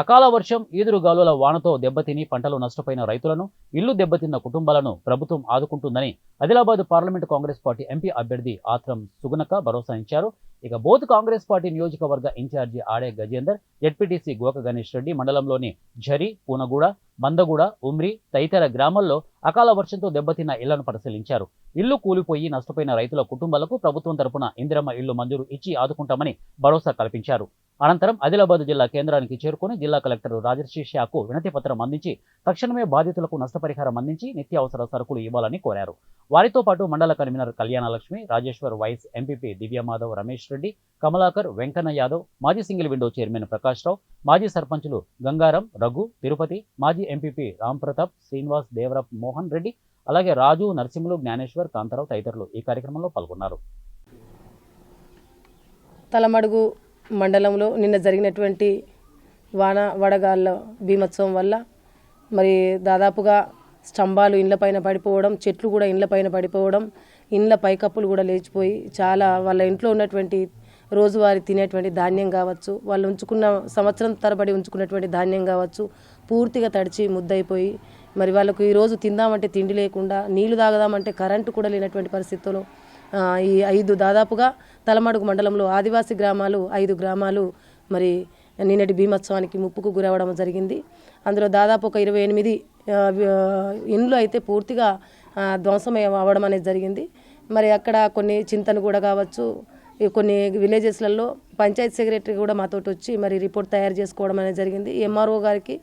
అకాల వర్షం ఈదురు గాలుల వానతో దెబ్బతిని పంటలు నష్టపోయిన రైతులను ఇల్లు దెబ్బతిన్న కుటుంబాలను ప్రభుత్వం ఆదుకుంటుందని Adilabad parliament Congress party MP అభ్యర్థి ఆత్రం సుగునక భరోసా ఇచ్చారు. ఇక బోత్ కాంగ్రెస్ పార్టీ నియోజకవర్గ ఇన్ఛార్జి ఆడే గజేందర్ జెడ్పీటీసీ గోక గణేష్ రెడ్డి మండలంలోని ఝరి పూనగూడ మందగూడ ఉమ్రి తదితర గ్రామాల్లో అకాల వర్షంతో దెబ్బతిన్న ఇళ్ళను పరిశీలించారు. ఇల్లు కూలిపోయి నష్టపోయిన రైతుల కుటుంబాలకు ప్రభుత్వం తరపున ఇందిరమ్మ ఇల్లు మంజూరు ఇచ్చి ఆదుకుంటామని భరోసా కల్పించారు. అనంతరం ఆదిలాబాద్ జిల్లా కేంద్రానికి చేరుకుని జిల్లా కలెక్టర్ రాజర్షి షాకు వినతి పత్రం అందించి తక్షణమే బాధితులకు నష్టపరిహారం అందించి నిత్యావసర సరుకులు ఇవ్వాలని కోరారు. వారితో పాటు మండల convener Kalyanalakshmi Rajeshwar vice MPP Divyamadhav Ramesh Reddy Kamalakar Venkanna Yadav మాజీ single window chairman Prakash Rao మాజీ సర్పంచులు గంగారం రఘు తిరుపతి మాజీ ఎంపీపీ రామ్ ప్రతాప్ శ్రీనివాస్ దేవరప్ మోహన్ రెడ్డి అలాగే రాజు నరసింహులు జ్ఞానేశ్వర్ కాంతారావు తదితరులు ఈ కార్యక్రమంలో పాల్గొన్నారు. తలమడుగు మండలంలో నిన్న జరిగినటువంటి వాన వడగాళ్ళ భీమోత్సవం వల్ల మరి దాదాపుగా స్తంభాలు ఇండ్లపైన పడిపోవడం చెట్లు కూడా ఇండ్లపైన పడిపోవడం ఇండ్ల పైకప్పులు కూడా లేచిపోయి చాలా వాళ్ళ ఇంట్లో ఉన్నటువంటి రోజువారి తినేటువంటి ధాన్యం కావచ్చు వాళ్ళు ఉంచుకున్న సంవత్సరం తరబడి ఉంచుకున్నటువంటి ధాన్యం కావచ్చు పూర్తిగా తడిచి ముద్దయిపోయి మరి వాళ్ళకు ఈరోజు తిందామంటే తిండి లేకుండా నీళ్ళు తాగదామంటే కరెంటు కూడా లేనటువంటి పరిస్థితుల్లో ఈ ఐదు దాదాపుగా తలమడుగు మండలంలో ఆదివాసీ గ్రామాలు ఐదు గ్రామాలు మరి నిన్నటి భీమోత్సవానికి ముప్పుకు గురవడం జరిగింది. అందులో దాదాపు ఒక ఇరవై ఎనిమిది ఇండ్లు అయితే పూర్తిగా ధ్వంసం అవ్వడం అనేది జరిగింది. మరి అక్కడ కొన్ని చింతను కూడా కావచ్చు ఈ కొన్ని విలేజెస్లలో పంచాయత్ సెక్రటరీ కూడా మాతోటి వచ్చి మరి రిపోర్ట్ తయారు చేసుకోవడం అనేది జరిగింది. ఎంఆర్ఓ గారికి